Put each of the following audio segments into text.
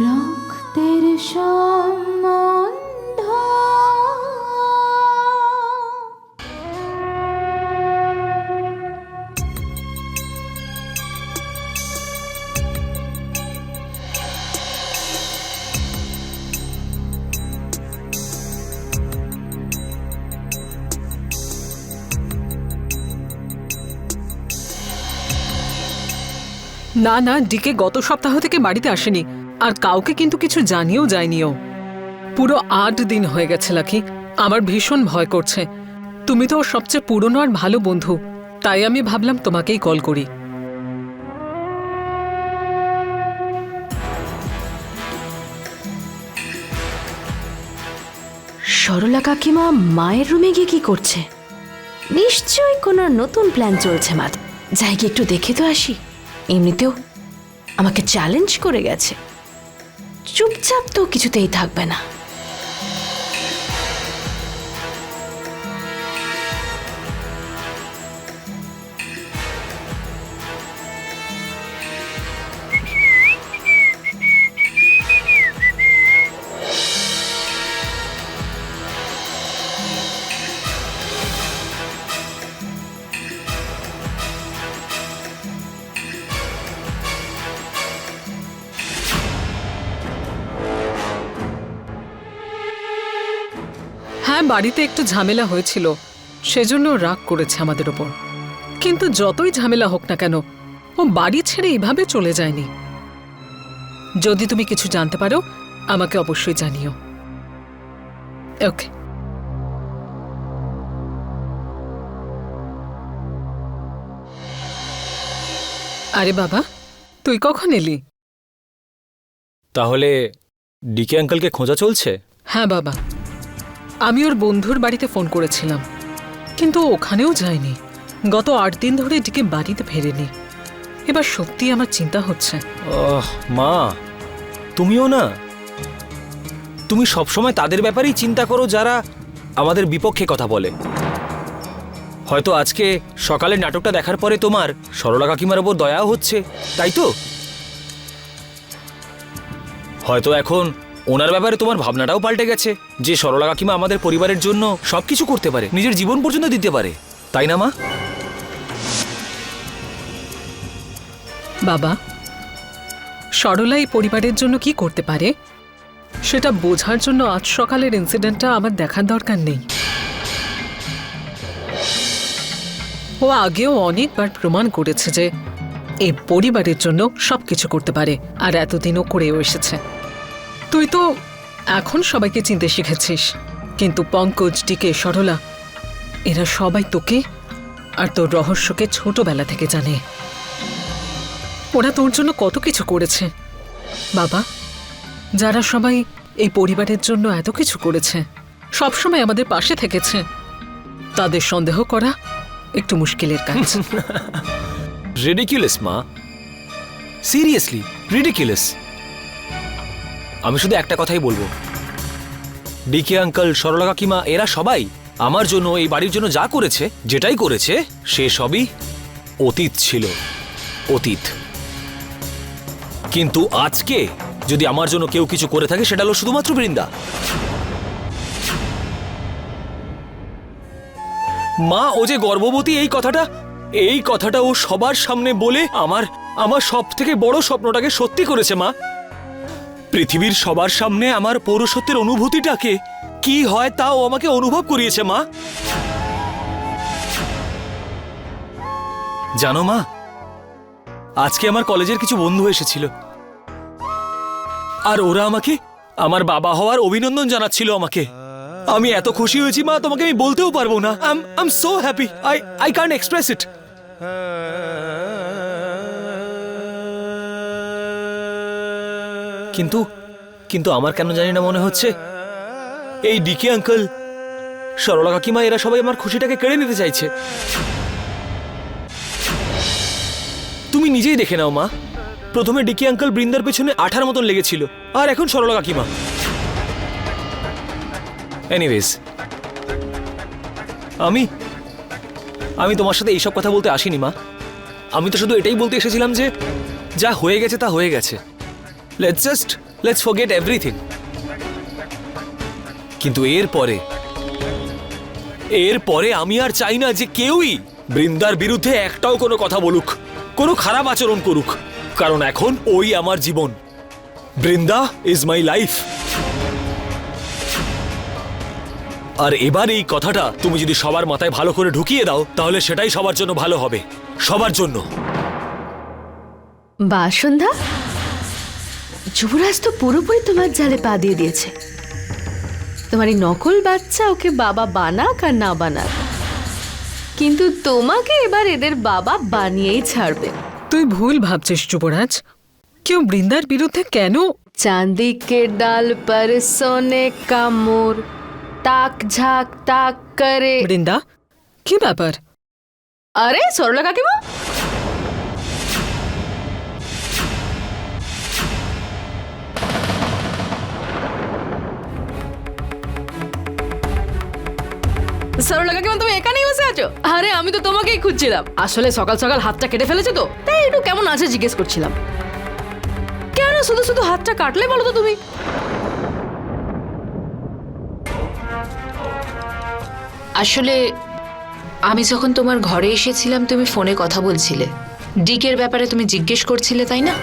রক্তের সম্বন্ধ। না না ডিকে গত সপ্তাহ থেকে বাড়িতে আসেনি। আর কাউকে কিন্তু কিছু জানিয়েও যায়নিও। পুরো আট দিন হয়ে গেছে, লাকি। আমার ভীষণ ভয় করছে। তুমি তো ওর সবচেয়ে পুরনো আর ভালো বন্ধু। তাই আমি ভাবলাম তোমাকেই কল করি। সরলা কাকিমা মায়ের রুমে গিয়ে কি করছে? নিশ্চয়ই কোনো নতুন প্ল্যান চলছে মাথা যাই গিয়ে একটু দেখে তো আসি। এমনিতেও আমাকে চ্যালেঞ্জ করে গেছে। চুপচাপ তো কিছুতেই থাকবে না। বাড়িতে একটু ঝামেলা হয়েছিল সেজন্য রাগ করেছে আমাদের ওপর। কিন্তু যতই ঝামেলা হোক না কেন ও বাড়ি ছেড়ে এভাবে চলে যায়নি। যদি তুমি কিছু জানতে পারো আমাকে অবশ্যই জানিও। ওকে। আরে বাবা তুই কখন এলি? তাহলে ডিকে আঙ্কেলকে খোঁজা চলছে? হ্যাঁ বাবা। আমি ওর বন্ধুর বাড়িতে ফোন করেছিলাম, কিন্তু ওখানেও যায়নি। গত আট দিন ধরে এটিকে বাড়িতে ফেরেনি। এবার সত্যি আমার চিন্তা হচ্ছে। মা, তুমিও না? তুমি সবসময় তাদের ব্যাপারেই চিন্তা করো যারা আমাদের বিপক্ষে কথা বলে। হয়তো আজকে সকালের নাটকটা দেখার পরে তোমার সরলা কাকিমার ওপর দয়াও হচ্ছে, তাই তো? হয়তো এখন ওনার ব্যাপারে তোমার ভাবনাটাও পাল্টে গেছে যে সরলা কাকিমা আমাদের পরিবারের জন্য সবকিছু করতে পারে, নিজের জীবন পর্যন্ত দিতে পারে। তাই না, মা? বাবা, সরলা এই পরিবারের জন্য কি করতে পারে? সেটা বোঝার জন্য আজ সকালের ইনসিডেন্টটা আমার দেখার দরকার নেই। ও আগেও অনেকবার প্রমাণ করেছে যে এই পরিবারের জন্য সবকিছু করতে পারে, আর এতদিনও করেও এসেছে। তুই তো এখন সবাইকে চিনতে শিখেছিস। কিন্তু পঙ্কজ, ডিকে, সরলা, এরা সবাই তোকে আর তোর রহস্যকে ছোটবেলা থেকে জানে। ওরা তোর জন্য কত কিছু করেছে। বাবা, যারা সবাই এই পরিবারের জন্য এত কিছু করেছে, সবসময় আমাদের পাশে থেকেছে। তাদের সন্দেহ করা একটু মুশকিলের কাজ। রিডিকুলাস মা। সিরিয়াসলি রিডিকুলাস আমি শুধু একটা কথাই বলব। ডিকে, আঙ্কেল, সরলা কাকিমা, এরা সবাই আমার জন্য, এই বাড়ির জন্য যা করেছে, যেটাই করেছে, সে সবই অতীত ছিল। অতীত। কিন্তু আজকে যদি আমার জন্য কেউ কিছু করে থাকে, সেটা হলো শুধুমাত্র বৃন্দা। মা, ও যে গর্ভবতী, এই কথাটা এই কথাটা ও সবার সামনে বলে আমার আমার সব থেকে বড় স্বপ্নটাকে সত্যি করেছে, মা। পৃথিবীর সবার সামনে আমার পৌরসত্বের অনুভূতিটাকে কি হয় তাও আমাকে অনুভব করিয়েছে, মা। জানো, মা, আজকে আমার কলেজের কিছু বন্ধু এসেছিল। আর ওরা আমাকে, আমার বাবা হওয়ার অভিনন্দন জানাচ্ছিল আমাকে। আমি এত খুশি হয়েছি, মা, তোমাকে আমি বলতেও পারব না। I so happy. I express it. কিন্তু কিন্তু আমার কেন জানি না মনে হচ্ছে। এই ডিকে আঙ্কল, সরলা কাকিমা, এরা সবাই আমার খুশিটাকে কেড়ে নিতে চাইছে। তুমি নিজেই দেখে নাও, মা। প্রথমে ডিকি আঙ্কল বৃন্দার পেছনে আঠার মতন লেগেছিল, আর এখন সরলা কাকিমা। এনিওয়েজ আমি আমি তোমার সাথে এইসব কথা বলতে আসিনি, মা। আমি তো শুধু এটাই বলতে এসেছিলাম যে, যা হয়ে গেছে তা হয়ে গেছে। Let's just let's forget everything কিন্তু এর পরে আমি আর চাই না যে কেউই বৃন্দার বিরুদ্ধে একটাও কোনো কথা বলুক, কোনো খারাপ আচরণ করুক। কারণ এখন ওই আমার জীবন। বৃন্দা ইজ মাই লাইফ আর এবার এই কথাটা তুমি যদি সবার মাথায় ভালো করে ঢুকিয়ে দাও, তাহলে সেটাই সবার জন্য ভালো হবে। সবার জন্য। বা সন্ধ্যা যুবরাজ তো পুরোপুরি তোমার জালে পা দিয়ে দিয়েছে। তোমার এই নকল বাচ্চা ওকে বাবা বানাক আর না বানাক। কিন্তু তোমাকে এবার এদের বাবা বানিয়েই ছাড়বে। তুই ভুল ভাবছিস যুবরাজ। কেউ বৃন্দার বিরুদ্ধে কেন? চাঁদিকে ডাল পর সোনে কামোর তাক ঝাক তাক করে। বৃন্দা কি ব্যাপার? আরে সরলা কাকিমা সরলা কাকিমা তুমি এখানেই বসে আছো? আরে, আমি তো তোমাকেই খুঁজছিলাম। আসলে সকাল সকাল হাতটা কেটে ফেলেছে তো, তাই একটু কেমন আছে জিজ্ঞেস করছিলাম। কেন শুধু শুধু হাতটা কাটলে বলো তো তুমি? আসলে, আমি যখন তোমার ঘরে এসেছিলাম, তুমি ফোনে কথা বলছিলে। ডিকের ব্যাপারে তুমি জিজ্ঞেস করছিলে, তাই না?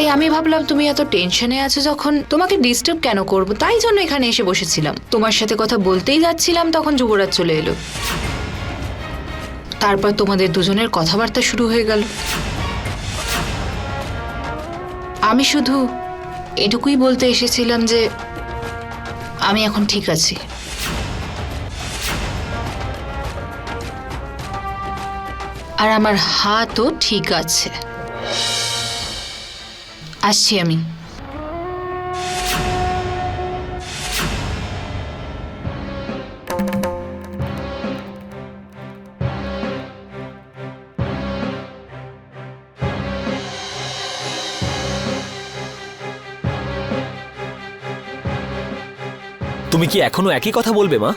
তাই আমি ভাবলাম তুমি এত টেনশনে আছো যখন তোমাকে ডিস্টার্ব কেন করব? তাই জন্য এখানে এসে বসেছিলাম। তোমার সাথে কথা বলতেই যাচ্ছিলাম তখন যুবরাজ চলে এলো। তারপর তোমাদের দুজনের কথাবার্তা শুরু হয়ে গেল। আমি শুধু এটুকুই বলতে এসেছিলাম যে আমি এখন ঠিক আছি। আর আমার হাতও ঠিক আছে। আসছি আমি। তুমি কি এখনও একই কথা বলবে, মা?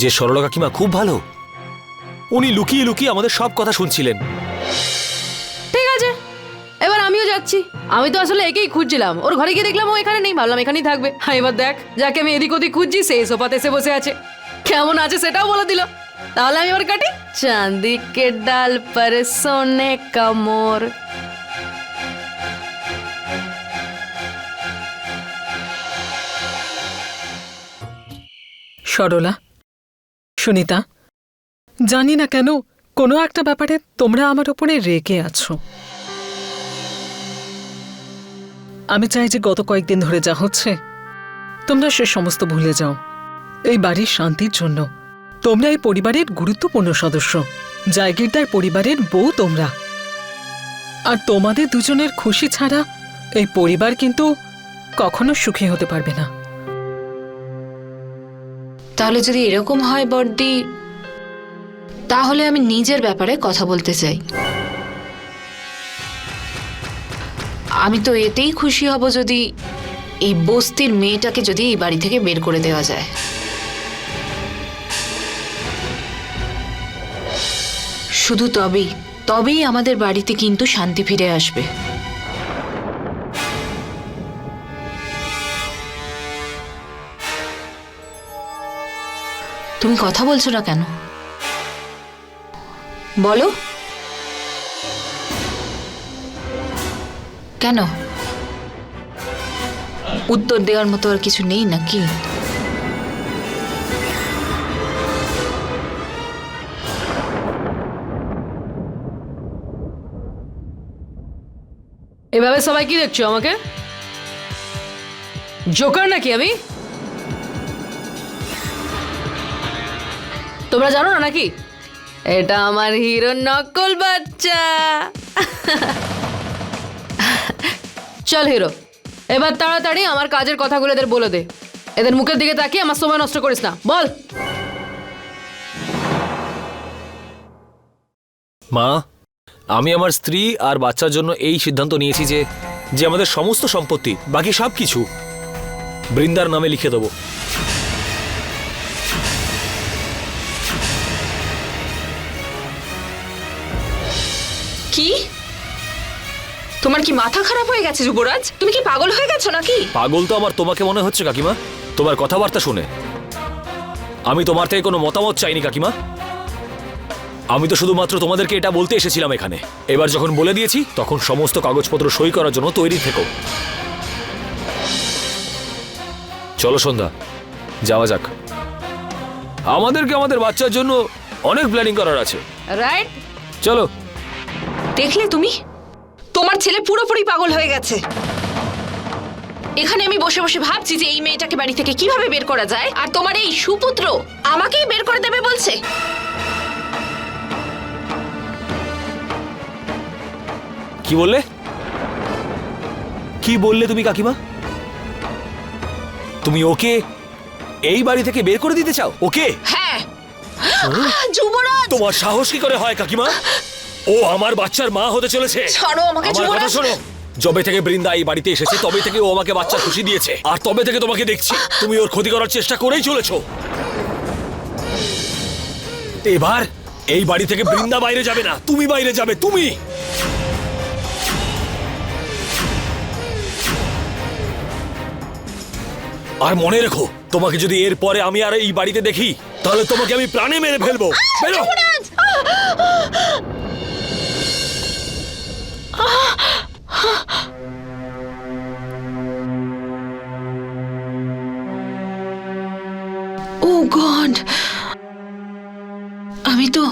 যে সরলা কাকিমা খুব ভালো, উনি লুকিয়ে লুকিয়ে আমাদের সব কথা শুনছিলেন। যাচ্ছি। আমি তো আসলে একেই খুঁজছিলাম। ওর ঘরে গিয়ে দেখলাম ও এখানে নেই। ভাবলাম এখানেই থাকবে। হ্যাঁ এবার দেখ, যাকে আমি এদিক ওদিক খুঁজছি সেই সোফাতে এসে বসে আছে। কেমন আছে সেটাও বলে দিল। তাহলে আমি এবার কাটি। চাঁদি কে ডাল পর সোনে কা মোর সরলা, সুনিতা, জানি না কেন, কোনো একটা ব্যাপারে তোমরা আমার ওপরে রেগে আছো। আমি চাই যে গত কয়েকদিন ধরে যা হচ্ছে, তোমরা সে সমস্ত ভুলে যাও। এই বাড়ির শান্তির জন্য। তোমরা এই পরিবারের গুরুত্বপূর্ণ সদস্য। জায়গিরদার পরিবারের বউ তোমরা। আর তোমাদের দুজনের খুশি ছাড়া এই পরিবার কিন্তু কখনো সুখী হতে পারবে না। তাহলে যদি এরকম হয় বর্দি, তাহলে আমি নিজের ব্যাপারে কথা বলতে চাই। আমি তো এতেই খুশি হব যদি এই বস্তির মেয়েটাকে যদি এই বাড়ি থেকে বের করে দেওয়া যায়। শুধু তবেই তবেই আমাদের বাড়িতে কিন্তু শান্তি ফিরে আসবে। তুমি কথা বলছো না কেন? বলো। কেন? উত্তর দেওয়ার মতো আর কিছু নেই নাকি? এভাবে সবাই কি দেখছ আমাকে? জোকার নাকি আমি? তোমরা জানো না নাকি? এটা আমার হিরো নকল বাচ্চা। চল হিরো। এবার তাড়াতাড়ি আমার কাজের কথাগুলো এদের বলে দে। এদের মুখের দিকে তাকিয়ে আমার সময় নষ্ট করিস না। বল। মা আমি আমার স্ত্রী আর বাচ্চার জন্য এই সিদ্ধান্ত নিয়েছি যে যে আমাদের সমস্ত সম্পত্তি বাকি সব কিছু বৃন্দার নামে লিখে দেবো। কি? তোমার কি মাথা খারাপ হয়ে গেছে যুবরাজ? তুমি কি পাগল হয়ে গেছো নাকি? পাগল তো আমার তোমাকে মনে হচ্ছে কাকিমা। তোমার কথাবার্তা শুনে। আমি তোমার থেকে কোনো মতামত চাইনি কাকিমা। আমি তো শুধুমাত্র তোমাদেরকে এটা বলতে এসেছিলাম এখানে। এবার যখন বলে দিয়েছি তখন সমস্ত কাগজপত্র সই করার জন্য তৈরি থেকো। চলো সন্ধ্যা। যাওয়া যাক। আমাদেরকে আমাদের বাচ্চার জন্য অনেক প্ল্যানিং করার আছে। রাইট চলো। দেখলে তুমি? তোমার ছেলে পুরোপুরি পাগল হয়ে গেছে। এখানে আমি বসে বসে ভাবছি যে এই মেয়েটাকে বাড়ি থেকে কীভাবে বের করা যায়? আর তোমার এই সুপুত্র আমাকেই বের করে দেবে বলছে। কি বললে? কি বললে তুমি কাকিমা? তুমি ওকে এই বাড়ি থেকে বের করে দিতে চাও? ওকে? হ্যাঁ। যুবরাজ! তোমার সাহস কি করে হয় কাকিমা? ও আমার বাচ্চার মা হতে চলেছে। ছাড়ো আমাকে, আমার কথা শোনো। যবে থেকে বৃন্দা এই বাড়িতে এসেছে তবে থেকে ও আমাকে বাচ্চা খুশি দিয়েছে। আর তবে থেকে তোমাকে দেখছি তুমি ওর ক্ষতি করার চেষ্টা করেই চলেছো। এবার এই বাড়ি থেকে বৃন্দা বাইরে যাবে না তুমি বাইরে যাবে তুমি! আর মনে রেখো তোমাকে যদি এর পরে আমি আর এই বাড়িতে দেখি তাহলে তোমাকে আমি প্রাণে মেরে ফেলব। বেরো! Oh God. আমি তো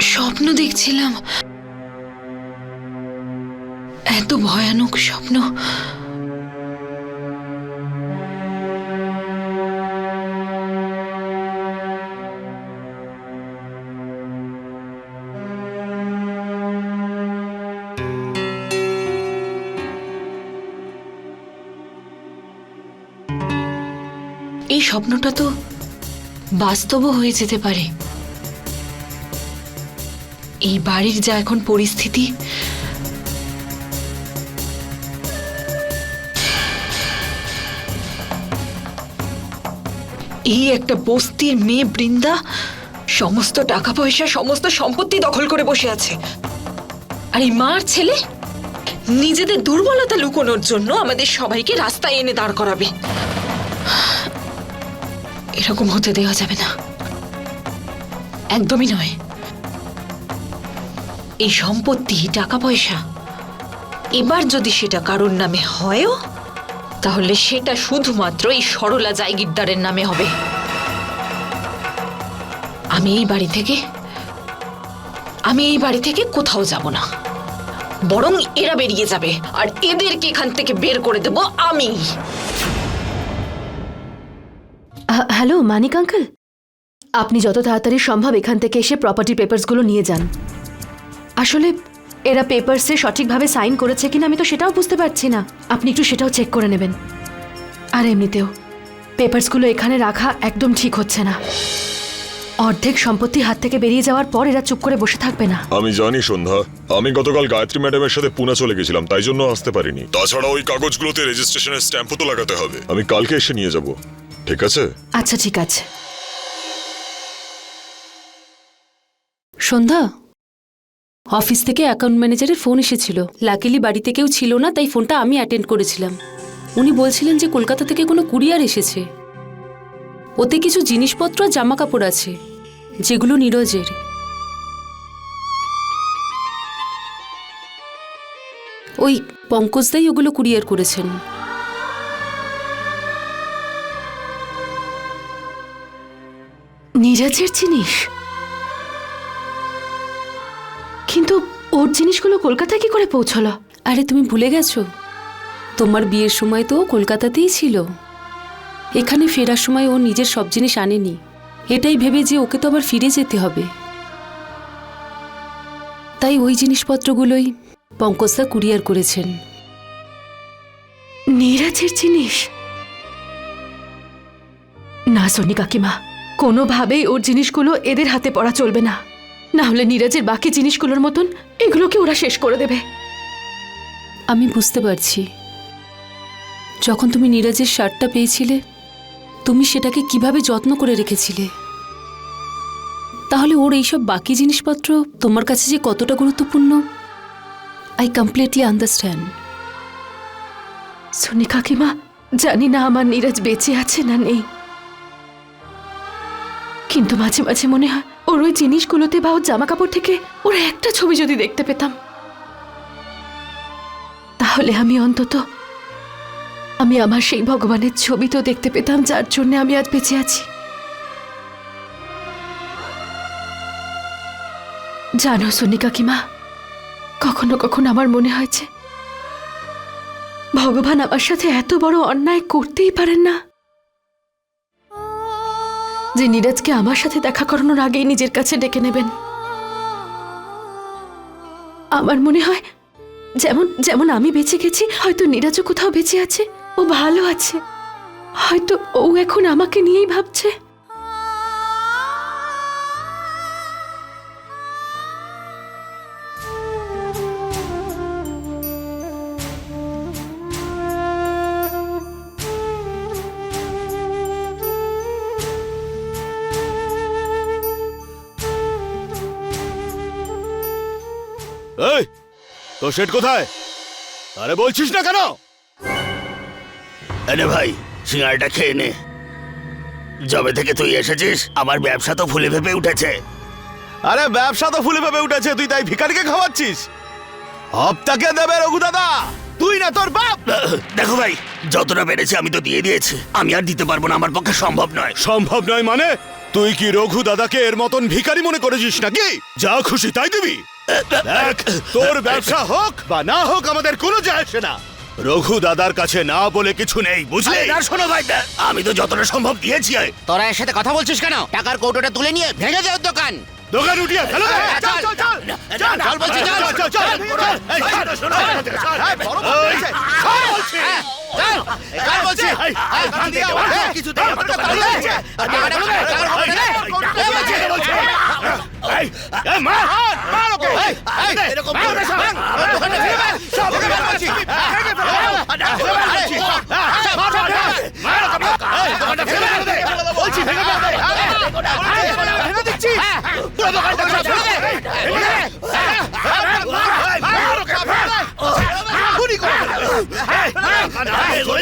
স্বপ্ন দেখছিলাম। এত ভয়ানক স্বপ্ন। স্বপ্নটা তো বাস্তবও হয়ে যেতে পারে। এই বাড়ির যা এখন পরিস্থিতি, এই একটা বস্তির মেয়ে বৃন্দা সমস্ত টাকা পয়সা সমস্ত সম্পত্তি দখল করে বসে আছে। আর এই মার ছেলে নিজেদের দুর্বলতা লুকোনোর জন্য আমাদের সবাইকে রাস্তায় এনে দাঁড় করাবে। এরকম হতে দেওয়া যাবে না। একদমই নয়। এই সম্পত্তি, টাকা পয়সা, এবার যদি সেটা কারোর নামে হয়ও, তাহলে সেটা শুধুমাত্র এই সরলা জায়গিরদারের নামে হবে। আমি এই বাড়ি থেকে, আমি এই বাড়ি থেকে কোথাও যাব না। বরং এরা বেরিয়ে যাবে, আর এদেরকে এখান থেকে বের করে দেব আমি। Hello, Manik uncle? আপনি যত তাড়াতাড়ি সম্ভব এখান থেকে এসে প্রপার্টি পেপারসগুলো নিয়ে যান। আসলে, এরা পেপারসে সঠিকভাবে সাইন করেছে কিনা আমি তো সেটাও বুঝতে পারছি না। আপনি একটু সেটাও চেক করে নেবেন। আর এমনিতেও পেপারসগুলো এখানে রাখা একদম ঠিক হচ্ছে না। অর্ধেক সম্পত্তি হাত থেকে বেরিয়ে যাওয়ার পর এরা চুপ করে বসে থাকবে না। আমি জানি, সন্ধ্যা। আমি গতকাল গায়ত্রী ম্যাডামের সাথে পুনা চলে গেছিলাম, তাই জন্য আসতে পারিনি। তাছাড়া ওই কাগজগুলোতে রেজিস্ট্রেশনের স্ট্যাম্পও তো লাগাতে হবে। আমি কালকে এসে নিয়ে যাব। ঠিক আছে? আচ্ছা ঠিক আছে। সন্ধ্যা? অফিস থেকে অ্যাকাউন্ট ম্যানেজারের ফোন এসেছিল। লাকিলি বাড়িতে কেউ ছিল না, তাই ফোনটা আমি অ্যাটেন্ড করেছিলাম। উনি বলছিলেন যে কলকাতা থেকে কোনো কুরিয়ার এসেছে। ওতে কিছু জিনিসপত্র আর জামা কাপড় আছে, যেগুলো নীরজের। ওই পঙ্কজদাই ওগুলো কুরিয়ার করেছেন। নীরাজের জিনিস? কিন্তু ওর জিনিসগুলো কলকাতায় কি করে পৌঁছলো? আরে তুমি ভুলে গেছো? তোমার বিয়ের সময় তো ও কলকাতাতেই ছিল। এখানে ফেরার সময় ও নিজের সব জিনিস আনেনি। এটাই ভেবে যে ওকে তো আবার ফিরে যেতে হবে। তাই ওই জিনিসপত্রগুলোই পঙ্কজদা কুরিয়ার করেছেন। নীরাজের জিনিস? না সোনি কাকিমা। কোনোভাবেই ওর জিনিসগুলো এদের হাতে পড়া চলবে না। না হলে নীরাজের বাকি জিনিসগুলোর মতন এগুলোকে ওরা শেষ করে দেবে। আমি বুঝতে পারছি। যখন তুমি নীরাজের শার্টটা পেয়েছিলে তুমি সেটাকে কীভাবে যত্ন করে রেখেছিলে? তাহলে ওর এইসব বাকি জিনিসপত্র তোমার কাছে যে কতটা গুরুত্বপূর্ণ আই কমপ্লিটলি আন্ডারস্ট্যান্ড সোনি কাকিমা জানি না আমার নীরজ বেঁচে আছে না নেই। কিন্তু মাঝে মাঝে মনে হয় ওর ওই জিনিসগুলোতে বা ওর জামা কাপড় থেকে ওর একটা ছবি যদি দেখতে পেতাম। তাহলে আমি অন্তত, আমি আমার সেই ভগবানের ছবি তো দেখতে পেতাম, যার জন্য আমি আজ বেঁচে আছি। জানো সোনি কাকিমা, কখনো কখনো আমার মনে হয়েছে ভগবান আমার সাথে এত বড় অন্যায় করতেই পারেন না। যে নীরজকে আমার সাথে দেখা করানোর আগেই নিজের কাছে ডেকে নেবেন। আমার মনে হয় যেমন যেমন আমি বেঁচে গেছি, হয়তো নীরজও কোথাও বেঁচে আছে, ও ভালো আছে। হয়তো ও এখন আমাকে নিয়েই ভাবছে। এই তো সেট কোথায়? আরে বলছিস না কেন? আরে ভাই সিঙ্গাড়াটা খেয়ে নে। যবে থেকে তুই এসেছিস আমার ব্যবসা তো ফুলে ফেপে উঠেছে। আরে ব্যবসা তো ফুলে ভেবে উঠেছে তুই তাই ভিখারিকে খাওয়াচ্ছিস? হপ্তাকে দেবে রঘু দাদা তুই না তোর বাপ। দেখো ভাই যতটা পেরেছি আমি তো দিয়ে দিয়েছি। আমি আর দিতে পারব না আমার পক্ষে সম্ভব নয়। সম্ভব নয় মানে? তুই কি রঘু দাদাকে এর মতন ভিখারি মনে করেছিস নাকি? যা খুশি তাই দিবি। দেখ তোর ব্যবসা হোক বা না হোক আমাদের কোনো যায় আসে না রঘু দাদার কাছে না বলে কিছু নেই বুঝলি আরে না শোনো ভাই আমি তো যতটা সম্ভব দিয়েছি তোরা এর সাথে কথা বলছিস কেন টাকার কৌটোটা তুলে নিয়ে ভেঙে ওর দোকান দোকান উঠিয়ে ফেলো দে। হ্যাঁ, চল, চল, চল, চল, চল বলছি, চল। চল, চল, বলছে, মার, এই,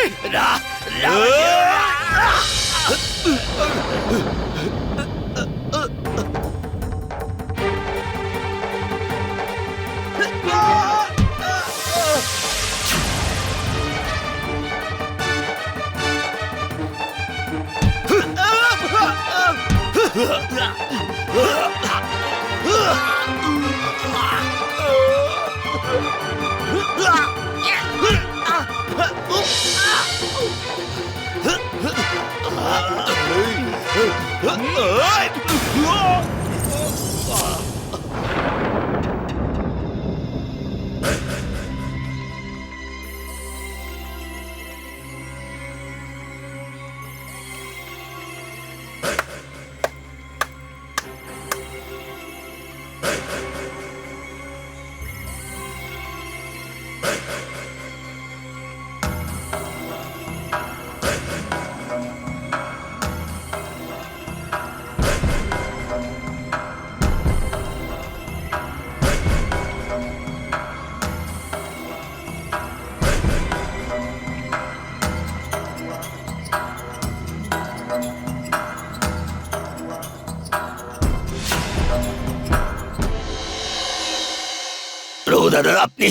তোকে তো আমি না দাদা আপনি